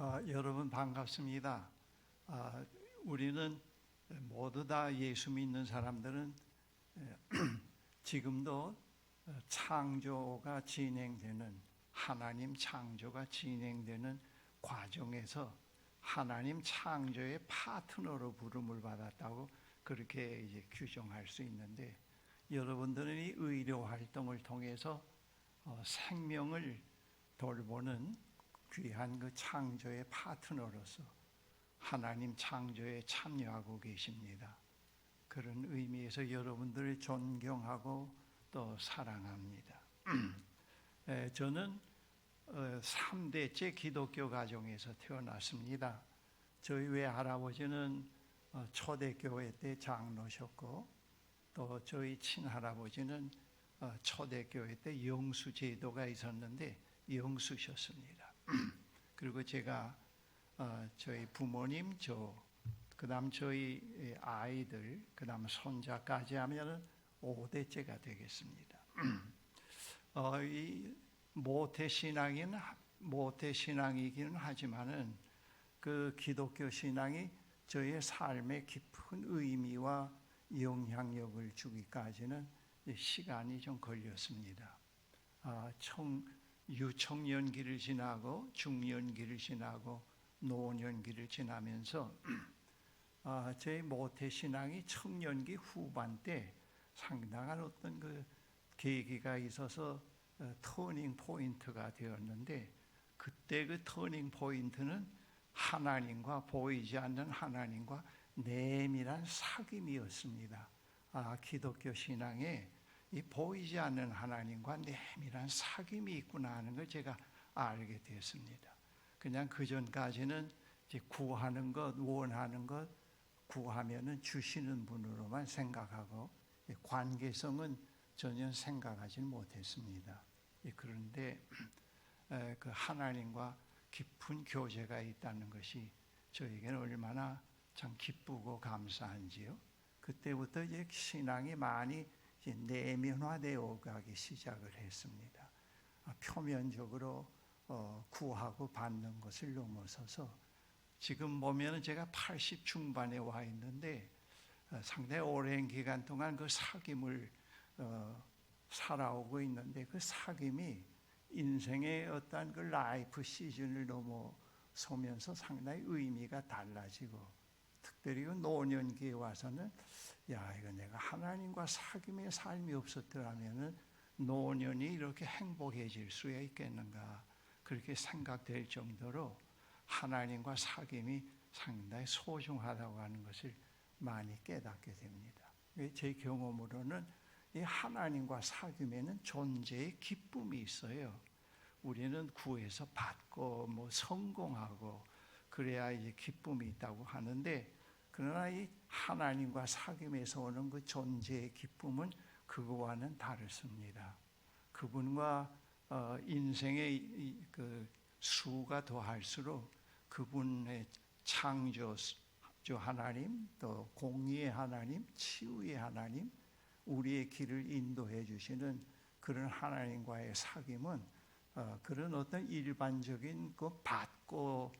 아, 여러분 반갑습니다. 아, 우리는 모두 다 예수 믿는 사람들은 에, 지금도 어, 창조가 진행되는 하나님 창조가 진행되는 과정에서 하나님 창조의 파트너로 부름을 받았다고 그렇게 이제 규정할 수 있는데 여러분들은 이 의료 활동을 통해서 어, 생명을 돌보는 귀한 그 창조의 파트너로서 하나님 창조에 참여하고 계십니다. 그런 의미에서 여러분들을 존경하고 또 사랑합니다. 에, 저는 어, 3대째 기독교 가정에서 태어났습니다. 저희 외할아버지는 어, 초대교회 때 장로셨고 또 저희 친할아버지는 어, 초대교회 때 영수 제도가 있었는데 영수셨습니다. 그리고 제가 어, 저희 부모님 저 그다음 저희 아이들 그다음 손자까지 하면은 5대째가 되겠습니다. 어, 이 모태 신앙인 모태 신앙이기는 하지만은 그 기독교 신앙이 저의 삶에 깊은 의미와 영향력을 주기까지는 시간이 좀 걸렸습니다. 아, 청, 유청년기를 지나고 중년기를 지나고 노년기를 지나면서 아, 제 모태 신앙이 청년기 후반 때 상당한 어떤 그 계기가 있어서 어, 터닝 포인트가 되었는데 그때 그 터닝 포인트는 하나님과 보이지 않는 하나님과 내밀한 사귐이었습니다. 아, 기독교 신앙에 이 보이지 않는 하나님과 내밀한 사귐이 있구나 하는 걸 제가 알게 되었습니다. 그냥 그 전까지는 구하는 것, 원하는 것, 구하면은 주시는 분으로만 생각하고 관계성은 전혀 생각하지 못했습니다. 예, 그런데 그 하나님과 깊은 교제가 있다는 것이 저에게는 얼마나 참 기쁘고 감사한지요. 그때부터 이제 신앙이 많이 내면화되어 가기 시작을 했습니다. 아, 표면적으로 어, 구하고 받는 것을 넘어서서 지금 보면은 제가 80 중반에 와 있는데 어, 상당히 오랜 기간 동안 그 사귐을 어, 살아오고 있는데 그 사귐이 인생의 어떤 그 라이프 시즌을 넘어서면서 상당히 의미가 달라지고 특별히 그 노년기에 와서는 야 이거 내가 하나님과 사귐의 삶이 없었더라면은 노년이 이렇게 행복해질 수 있겠는가 그렇게 생각될 정도로 하나님과 사귐이 상당히 소중하다고 하는 것을 많이 깨닫게 됩니다. 제 경험으로는 이 하나님과 사귐에는 존재의 기쁨이 있어요. 우리는 구해서 받고 뭐 성공하고 그래야 이제 기쁨이 있다고 하는데 그러나 이 하나님과 사귐에서 오는 그 존재의 기쁨은 그거와는 다르습니다. 그분과 어, 인생의 그 수가 더할수록 그분의 창조 주 하나님 또 공의의 하나님 치유의 하나님 우리의 길을 인도해 주시는 그런 하나님과의 사귐은 어, 그런 어떤 일반적인 그 받고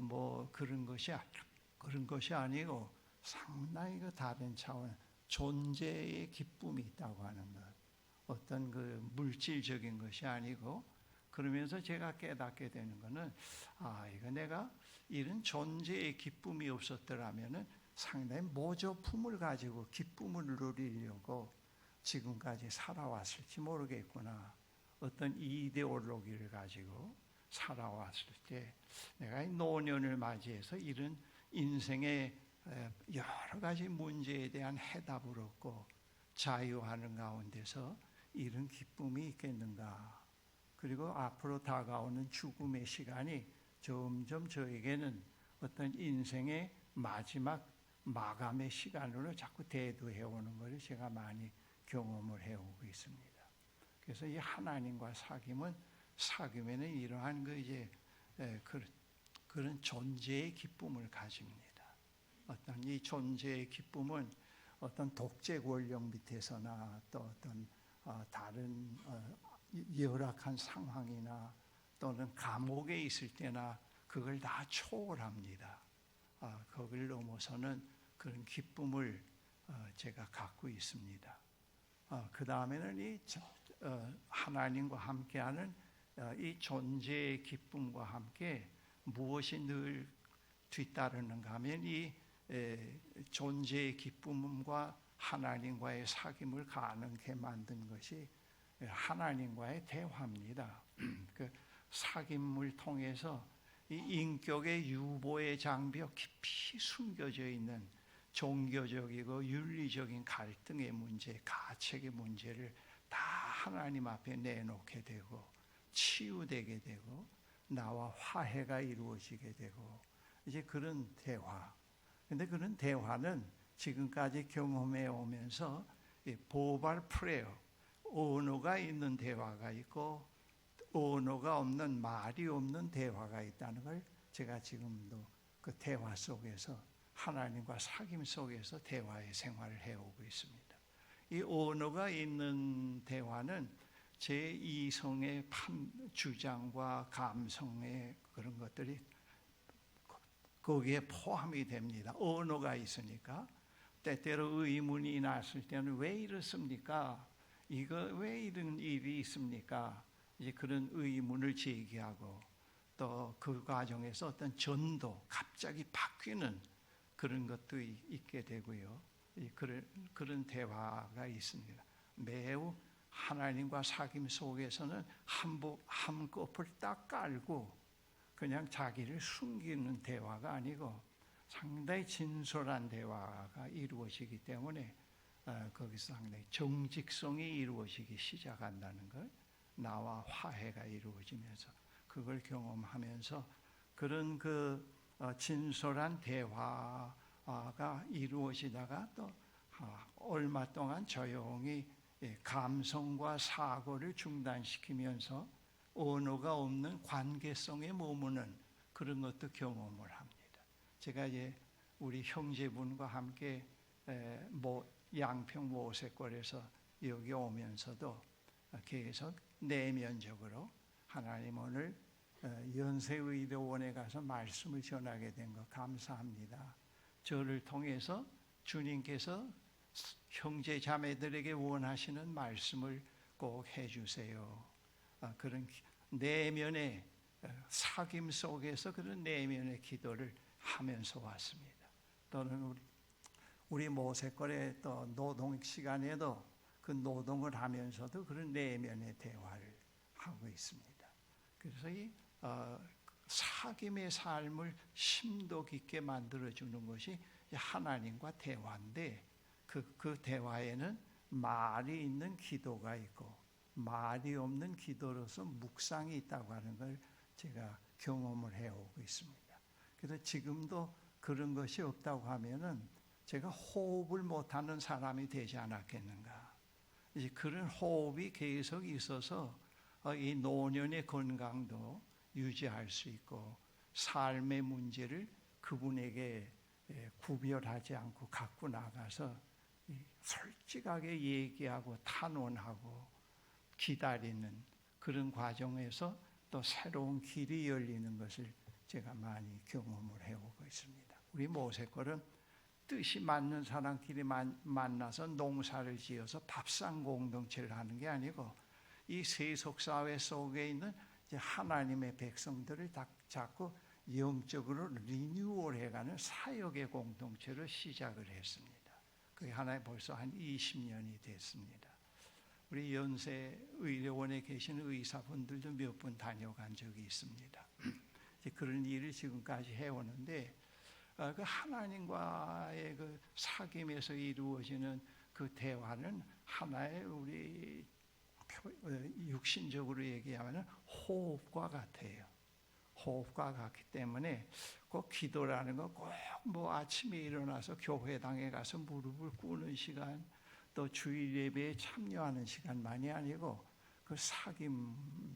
뭐 그런 것이 그런 것이 아니고 상당히 그 다른 차원 존재의 기쁨이 있다고 하는 것 어떤 그 물질적인 것이 아니고 그러면서 제가 깨닫게 되는 것은 아 이거 내가 이런 존재의 기쁨이 없었더라면은 상당히 모조품을 가지고 기쁨을 누리려고 지금까지 살아왔을지 모르겠구나. 어떤 이데올로기를 가지고 살아왔을 때 내가 노년을 맞이해서 이런 인생의 여러 가지 문제에 대한 해답을 얻고 자유하는 가운데서 이런 기쁨이 있겠는가. 그리고 앞으로 다가오는 죽음의 시간이 점점 저에게는 어떤 인생의 마지막 마감의 시간으로 자꾸 대두해 오는 것을 제가 많이 경험을 해오고 있습니다. 그래서 이 하나님과 사귐은 사귐에는 이러한 그 이제 그런 그런 존재의 기쁨을 가집니다. 어떤 이 존재의 기쁨은 어떤 독재 권력 밑에서나 또 어떤 어, 다른 어, 열악한 상황이나 또는 감옥에 있을 때나 그걸 다 초월합니다. 아, 거기를 넘어서는 그런 기쁨을 어, 제가 갖고 있습니다. 어, 그 다음에는 이 하나님과 함께하는 어, 이 존재의 기쁨과 함께 무엇이 늘 뒤따르는가 하면 이 에, 존재의 기쁨과 하나님과의 사귐을 가능케 만든 것이 하나님과의 대화입니다. 그 사귐을 통해서 이 인격의 유보의 장벽 깊이 숨겨져 있는 종교적이고 윤리적인 갈등의 문제, 가책의 문제를 다 하나님 앞에 내놓게 되고 치유되게 되고 나와 화해가 이루어지게 되고 이제 그런 대화. 근데 그런 대화는 지금까지 경험해 오면서 이 보발 프레어 언어가 있는 대화가 있고 언어가 없는 말이 없는 대화가 있다는 걸 제가 지금도 그 대화 속에서 하나님과 사귐 속에서 대화의 생활을 해오고 있습니다. 이 언어가 있는 대화는 제 이성의 판 주장과 감성의 그런 것들이 거기에 포함이 됩니다. 언어가 있으니까 때때로 의문이 났을 때는 왜 이렇습니까? 이거 왜 이런 일이 있습니까? 이제 그런 의문을 제기하고 또 그 과정에서 어떤 전도 갑자기 바뀌는 그런 것도 이- 있게 되고요. 이 그런 그런 대화가 있습니다. 매우 하나님과 사귐 속에서는 한복 한꺼풀 딱 깔고 그냥 자기를 숨기는 대화가 아니고 상당히 진솔한 대화가 이루어지기 때문에 어, 거기서 상당히 정직성이 이루어지기 시작한다는 걸 나와 화해가 이루어지면서 그걸 경험하면서 그런 그 어, 진솔한 대화가 이루어지다가 또 아, 얼마 동안 조용히 예, 감성과 사고를 중단시키면서 언어가 없는 관계성에 머무는 그런 것도 경험을 합니다. 제가 이제 우리 형제분과 함께 에, 모, 양평 모세골에서 여기 오면서도 계속 내면적으로 하나님 오늘 어, 연세의료원에 가서 말씀을 전하게 된 것 감사합니다. 저를 통해서 주님께서 형제 자매들에게 원하시는 말씀을 꼭 해주세요. 아, 그런 기- 내면의 어, 사귐 속에서 그런 내면의 기도를 하면서 왔습니다. 또는 우리 우리 모세골의 또 노동 시간에도 그 노동을 하면서도 그런 내면의 대화를 하고 있습니다. 그래서 이 어, 사귐의 삶을 심도 깊게 만들어주는 것이 이 하나님과 대화인데 그, 그 대화에는 말이 있는 기도가 있고 말이 없는 기도로서 묵상이 있다고 하는 걸 제가 경험을 해오고 있습니다. 그래서 지금도 그런 것이 없다고 하면은 제가 호흡을 못하는 사람이 되지 않았겠는가. 이제 그런 호흡이 계속 있어서 어, 이 노년의 건강도 유지할 수 있고 삶의 문제를 그분에게 예, 구별하지 않고 갖고 나가서 이 솔직하게 얘기하고 탄원하고 기다리는 그런 과정에서 또 새로운 길이 열리는 것을 제가 많이 경험을 해오고 있습니다. 우리 모세골은 뜻이 맞는 사람끼리 만, 만나서 농사를 지어서 밥상 공동체를 하는 게 아니고 이 세속 사회 속에 있는 하나님의 백성들을 다 자꾸 영적으로 리뉴얼해가는 사역의 공동체를 시작을 했습니다. 그게 하나에 벌써 한 20년이 됐습니다. 우리 연세 의료원에 계신 의사분들도 몇 분 다녀간 적이 있습니다. 그런 일을 지금까지 해오는데 어, 그 하나님과의 그 사귐에서 이루어지는 그 대화는 하나의 우리 표- 어, 육신적으로 얘기하면 호흡과 같아요. 호흡과 같기 때문에 꼭 기도라는 거 꼭 뭐 아침에 일어나서 교회당에 가서 무릎을 꿇는 시간 또 주일 예배에 참여하는 시간만이 아니고 그 사귐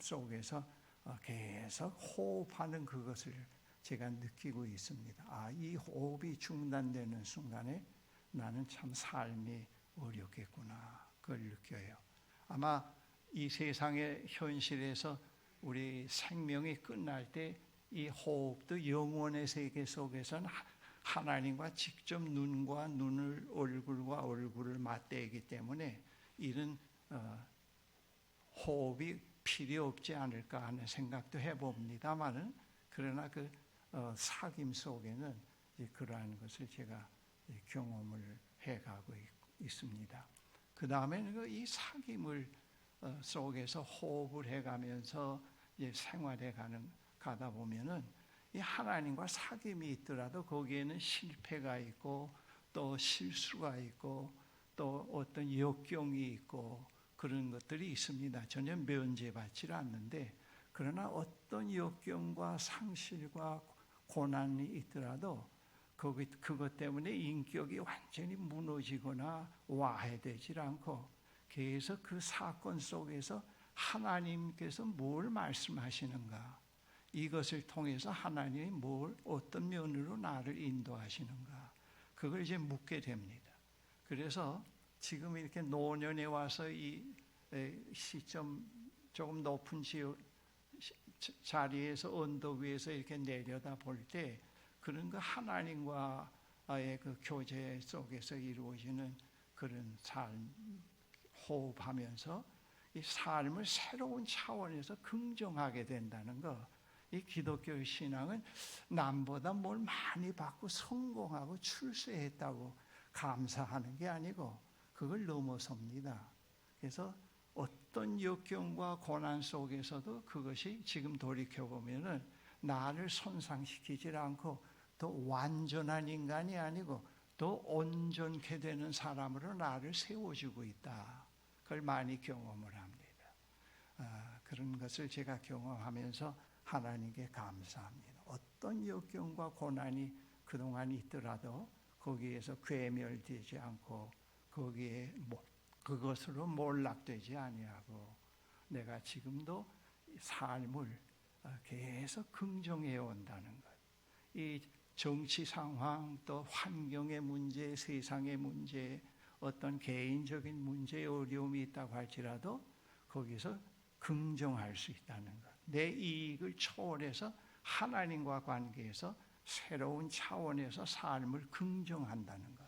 속에서 어, 계속 호흡하는 그것을 제가 느끼고 있습니다. 아, 이 호흡이 중단되는 순간에 나는 참 삶이 어렵겠구나. 그걸 느껴요. 아마 이 세상의 현실에서 우리 생명이 끝날 때 이 호흡도 영혼의 세계 속에서는 하- 하나님과 직접 눈과 눈을 얼굴과 얼굴을 맞대기 때문에 이런 어, 호흡이 필요 없지 않을까 하는 생각도 해봅니다만은 그러나 그 어, 사귐 속에는 그러한 것을 제가 경험을 해가고 있, 있습니다. 그 다음에는 이 사귐을 어, 속에서 호흡을 해가면서 생활해가는 가다 보면은 이 하나님과 사귐이 있더라도 거기에는 실패가 있고 또 실수가 있고 또 어떤 역경이 있고 그런 것들이 있습니다. 전혀 면제받지 않는데 그러나 어떤 역경과 상실과 고난이 있더라도 거기 그것 때문에 인격이 완전히 무너지거나 와해되질 않고 계속 그 사건 속에서 하나님께서 뭘 말씀하시는가 이것을 통해서 하나님이 뭘 어떤 면으로 나를 인도하시는가 그걸 이제 묻게 됩니다. 그래서 지금 이렇게 노년에 와서 이 에, 시점 조금 높은 지역 시- 자리에서 언덕 위에서 이렇게 내려다 볼 때 그런 그 하나님과의 그 교제 속에서 이루어지는 그런 삶 호흡하면서 이 삶을 새로운 차원에서 긍정하게 된다는 거. 이 기독교 신앙은 남보다 뭘 많이 받고 성공하고 출세했다고 감사하는 게 아니고 그걸 넘어섭니다. 그래서 어떤 역경과 고난 속에서도 그것이 지금 돌이켜 보면은 나를 손상시키지 않고 더 완전한 인간이 아니고 더 온전케 되는 사람으로 나를 세워주고 있다. 그걸 많이 경험을 합니다. 아, 그런 것을 제가 경험하면서 하나님께 감사합니다. 어떤 역경과 고난이 그동안 있더라도 거기에서 괴멸되지 않고 거기에 뭐 그것으로 몰락되지 아니하고 내가 지금도 삶을 어, 계속 긍정해 온다는 것. 이 정치 상황 또 환경의 문제, 세상의 문제, 어떤 개인적인 문제에 어려움이 있다고 할지라도 거기서 긍정할 수 있다는 것. 내 이익을 초월해서 하나님과 관계에서 새로운 차원에서 삶을 긍정한다는 것.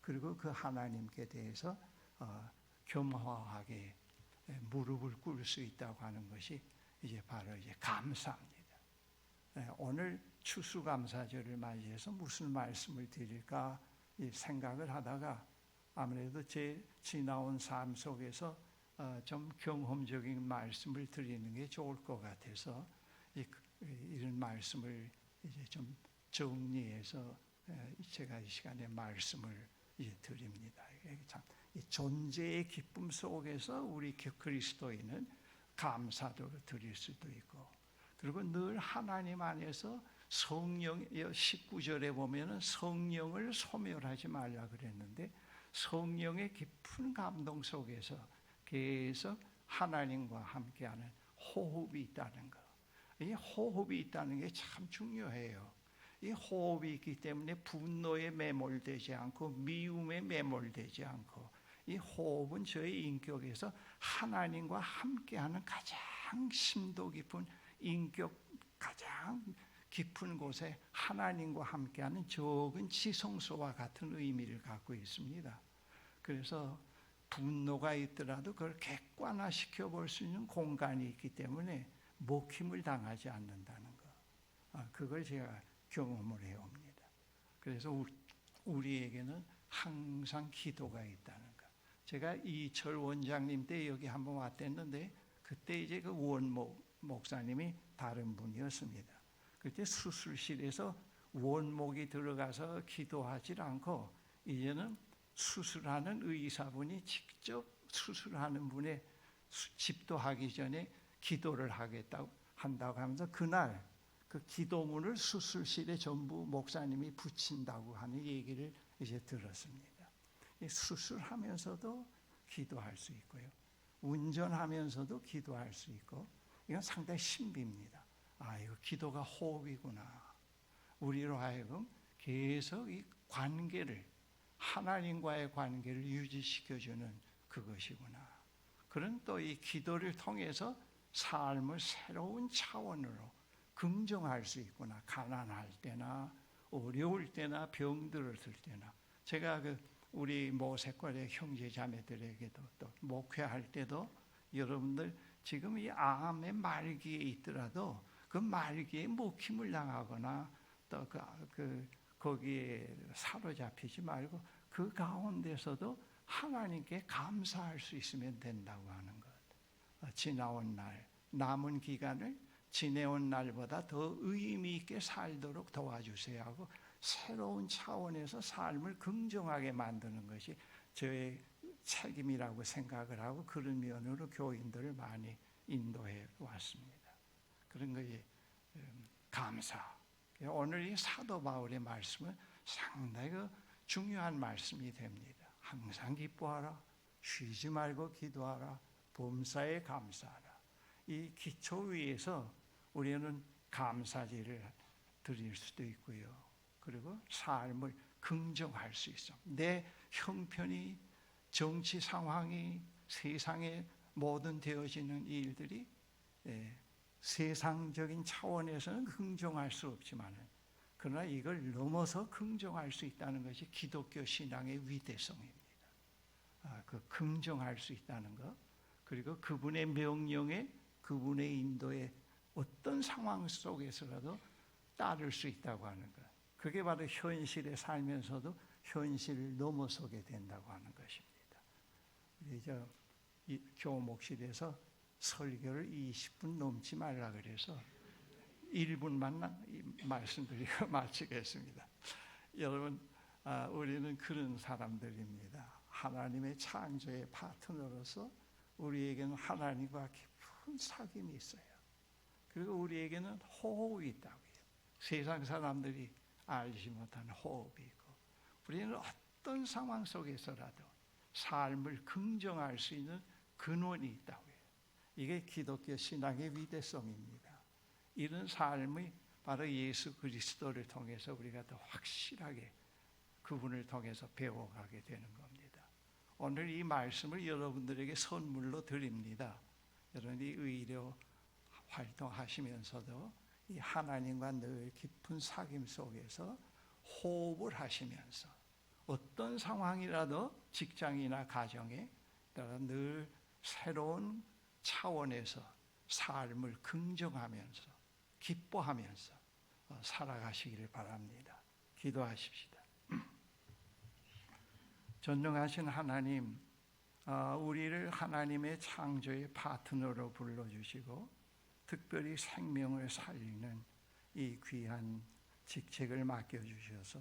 그리고 그 하나님께 대해서 어, 겸허하게 무릎을 꿇을 수 있다고 하는 것이 이제 바로 이제 감사입니다. 네, 오늘 추수감사절을 맞이해서 무슨 말씀을 드릴까 이 생각을 하다가 아무래도 제 지나온 삶 속에서 어, 좀 경험적인 말씀을 드리는 게 좋을 것 같아서 이- 이런 말씀을 이제 좀 정리해서 에, 제가 이 시간에 말씀을 드립니다. 참, 이 존재의 기쁨 속에서 우리 그 그리스도인은 감사도를 드릴 수도 있고 그리고 늘 하나님 안에서 성령 19절에 보면은 성령을 소멸하지 말라 그랬는데 성령의 깊은 감동 속에서 계속 하나님과 함께하는 호흡이 있다는 것. 이 호흡이 있다는 게 참 중요해요. 이 호흡이 있기 때문에 분노에 매몰되지 않고 미움에 매몰되지 않고 이 호흡은 저희 인격에서 하나님과 함께하는 가장 심도 깊은 인격 가장 깊은 곳에 하나님과 함께하는 적은 지성소와 같은 의미를 갖고 있습니다. 그래서 분노가 있더라도 그걸 객관화시켜 볼 수 있는 공간이 있기 때문에 먹힘을 당하지 않는다는 거. 아, 그걸 제가 경험을 해옵니다. 그래서 우- 우리에게는 항상 기도가 있다는 거. 제가 이철 원장님 때 여기 한번 왔댔는데 그때 이제 그 원목 목사님이 다른 분이었습니다. 그때 수술실에서 원목이 들어가서 기도하지 않고 이제는 수술하는 의사분이 직접 수술하는 분의 수- 집도하기 전에 기도를 하겠다고 한다고 하면서 그날 그 기도문을 수술실에 전부 목사님이 붙인다고 하는 얘기를 이제 들었습니다. 이 수술하면서도 기도할 수 있고요. 운전하면서도 기도할 수 있고 이건 상당히 신비입니다. 아, 이거 기도가 호흡이구나. 우리로 하여금 계속 이 관계를 하나님과의 관계를 유지시켜주는 그것이구나. 그런 또 이 기도를 통해서 삶을 새로운 차원으로 긍정할 수 있구나. 가난할 때나 어려울 때나 병들었을 때나 제가 그 우리 모세권의 형제 자매들에게도 또 목회할 때도 여러분들 지금 이 암의 말기에 있더라도 그 말기에 목힘을 당하거나 또그 그 거기에 사로잡히지 말고 그 가운데서도 하나님께 감사할 수 있으면 된다고 하는 것. 어, 지나온 날, 남은 기간을 지내온 날보다 더 의미 있게 살도록 도와주세요 하고 새로운 차원에서 삶을 긍정하게 만드는 것이 저의 책임이라고 생각을 하고 그런 면으로 교인들을 많이 인도해 왔습니다. 그런 것이 음, 감사. 오늘 이 사도 바울의 말씀은 상당히 그 중요한 말씀이 됩니다. 항상 기뻐하라, 쉬지 말고 기도하라, 범사에 감사하라. 이 기초 위에서 우리는 감사제를 드릴 수도 있고요. 그리고 삶을 긍정할 수 있어. 내 형편이 정치 상황이 세상의 모든 되어지는 일들이 예, 세상적인 차원에서는 긍정할 수 없지만 그러나 이걸 넘어서 긍정할 수 있다는 것이 기독교 신앙의 위대성입니다. 아, 그 긍정할 수 있다는 것 그리고 그분의 명령에 그분의 인도에 어떤 상황 속에서라도 따를 수 있다고 하는 것. 그게 바로 현실에 살면서도 현실을 넘어서게 된다고 하는 것입니다. 저 교목실에서 설교를 20분 넘지 말라 그래서 1분만 말씀드리고 마치겠습니다. 여러분, 아, 우리는 그런 사람들입니다. 하나님의 창조의 파트너로서 우리에게는 하나님과 깊은 사귐이 있어요. 그리고 우리에게는 호흡이 있다고요. 세상 사람들이 알지 못한 호흡이 있고, 우리는 어떤 상황 속에서라도 삶을 긍정할 수 있는 근원이 있다고요. 이게 기독교 신앙의 위대성입니다. 이런 삶이 바로 예수 그리스도를 통해서 우리가 더 확실하게 그분을 통해서 배워가게 되는 겁니다. 오늘 이 말씀을 여러분들에게 선물로 드립니다. 여러분이 의료 활동하시면서도 이 하나님과 늘 깊은 사귐 속에서 호흡을 하시면서 어떤 상황이라도 직장이나 가정에 늘 새로운 차원에서 삶을 긍정하면서 기뻐하면서 어, 살아가시기를 바랍니다. 기도하십시다. 전능하신 하나님, 어, 우리를 하나님의 창조의 파트너로 불러주시고 특별히 생명을 살리는 이 귀한 직책을 맡겨주셔서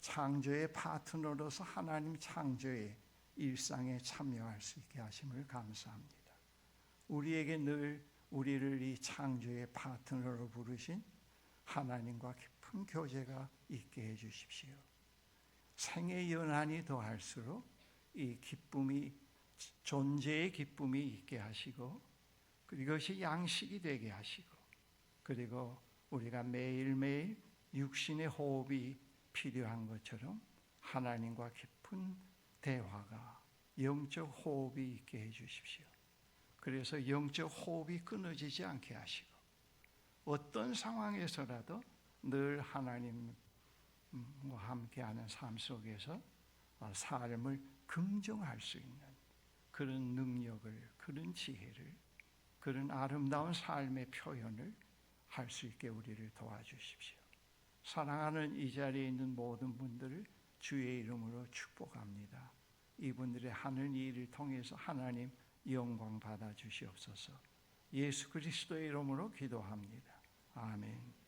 창조의 파트너로서 하나님 창조의 일상에 참여할 수 있게 하심을 감사합니다. 우리에게 늘 우리를 이 창조의 파트너로 부르신 하나님과 깊은 교제가 있게 해 주십시오. 생의 연한이 더할수록 이 기쁨이 존재의 기쁨이 있게 하시고 그것이 양식이 되게 하시고 그리고 우리가 매일매일 육신의 호흡이 필요한 것처럼 하나님과 깊은 대화가 영적 호흡이 있게 해 주십시오. 그래서 영적 호흡이 끊어지지 않게 하시고 어떤 상황에서라도 늘 하나님과 함께하는 삶 속에서 삶을 긍정할 수 있는 그런 능력을 그런 지혜를 그런 아름다운 삶의 표현을 할 수 있게 우리를 도와주십시오. 사랑하는 이 자리에 있는 모든 분들을 주의 이름으로 축복합니다. 이분들의 하는 일을 통해서 하나님 영광 받아 주시옵소서. 예수 그리스도의 이름으로 기도합니다. 아멘.